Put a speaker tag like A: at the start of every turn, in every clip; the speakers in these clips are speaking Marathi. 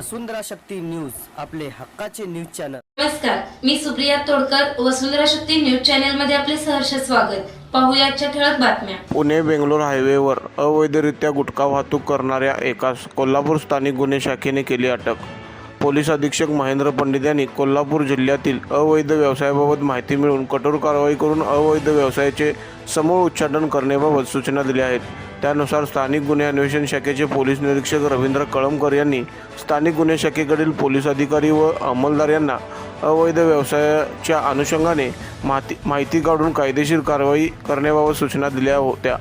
A: वसुंधरा शक्ती न्यूज आपले हक्काचे न्यूज चॅनल.
B: नमस्कार मी सुप्रिया तोडकर वसुंधरा शक्ती न्यूज चॅनलमध्ये आपले सहर्ष स्वागत. पाहूया आजच्या ठळक बातम्या.
C: पुणे बेंगलोर हायवेवर अवैधरित्या गुटखा वाहतूक करणाऱ्या एकास कोल्हापूर स्थानिक गुन्हे शाखेने केली अटक. पोलीस अधीक्षक महेंद्र पंडित यांनी कोल्हापूर जिल्ह्यातील अवैध व्यवसायाबाबत माहिती मिळवून कठोर कारवाई करून अवैध व्यवसायाचे समूळ उच्चाटन करण्याबाबत सूचना दिल्या आहेत. त्यानुसार स्थानिक गुन्हे अन्वेषण शाखेचे पोलीस निरीक्षक रवींद्र कळमकर यांनी स्थानिक गुन्हे शाखेकडील पोलीस अधिकारी व अंमलदार यांना अवैध व्यवसायाच्या अनुषंगाने माहिती माहिती काढून कायदेशीर कारवाई करण्याबाबत सूचना दिल्या होत्या.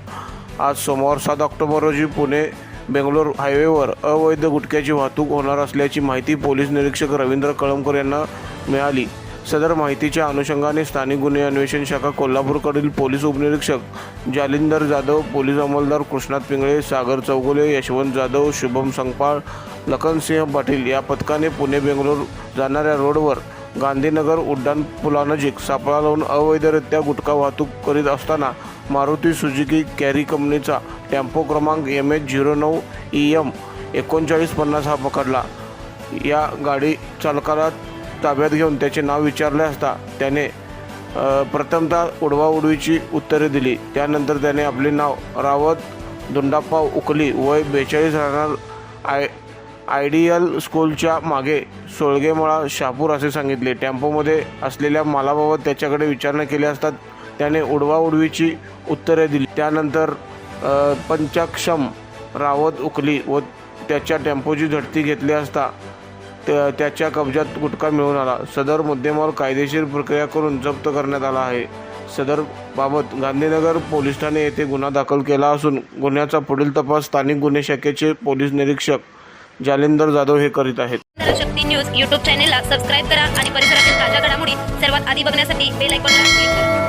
C: आज सोमवार सात ऑक्टोबर रोजी पुणे बेंगलोर हायवेवर अवैध गुटख्याची वाहतूक होणार असल्याची माहिती पोलीस निरीक्षक रवींद्र कळमकर यांना मिळाली. सदर माहितीच्या अनुषंगाने स्थानिक गुन्हे अन्वेषण शाखा कोल्हापूरकडील पोलीस उपनिरीक्षक जालिंदर जाधव पोलीस अंमलदार कृष्णात पिंगळे सागर चौगुले यशवंत जाधव शुभम संगपाळ लखनसिंह पाटील या पथकाने पुणे बेंगलोर जाणाऱ्या रोडवर गांधीनगर उड्डाण पुलानजीक सापळा लावून अवैधरित्या गुटखा वाहतूक करीत असताना मारुती सुजुकी कॅरी कंपनीचा टेम्पो क्रमांक एम एच झिरो नऊ ई एम एकोणचाळीस पन्नास हा पकडला. या गाडी चालकाला ताब्यात घेऊन त्याचे नाव विचारले असता त्याने प्रथमतः उडवाउडवीची उत्तरे दिली. त्यानंतर त्याने आपले नाव रावत दुंडाप्पा उकली वय बेचाळीस राहणार आय आयडियल स्कूलच्या मागे सोळगेमळा शापूर असे सांगितले. टेम्पोमध्ये असलेल्या मालाबाबत त्याच्याकडे विचारणा केली असता त्याने उडवाउडवीची उत्तरे दिली. त्यानंतर पंचाक्षम रावत उकली व त्याच्या टेम्पोची झडती घेतली असता त्याच्या कब्जात गुटखा मिळून आला. सदर मुद्देमाल कायदेशीर प्रक्रिया करून जप्त करण्यात आला आहे. सदर बाबत गांधीनगर पोलीस ठाणे येथे गुन्हा दाखल केला असून गुन्ह्याचा पुढील तपास स्थानिक गुन्हे शाखेचे पोलीस निरीक्षक जालिंदर जाधव हे करीत आहेत.
D: शक्ती न्यूज युट्यूब चॅनेलला सबस्क्राईब करा आणि परिसरातील ताज्या घडामोडी सर्वात आधी बघण्यासाठी बेल आयकॉनला क्लिक करा.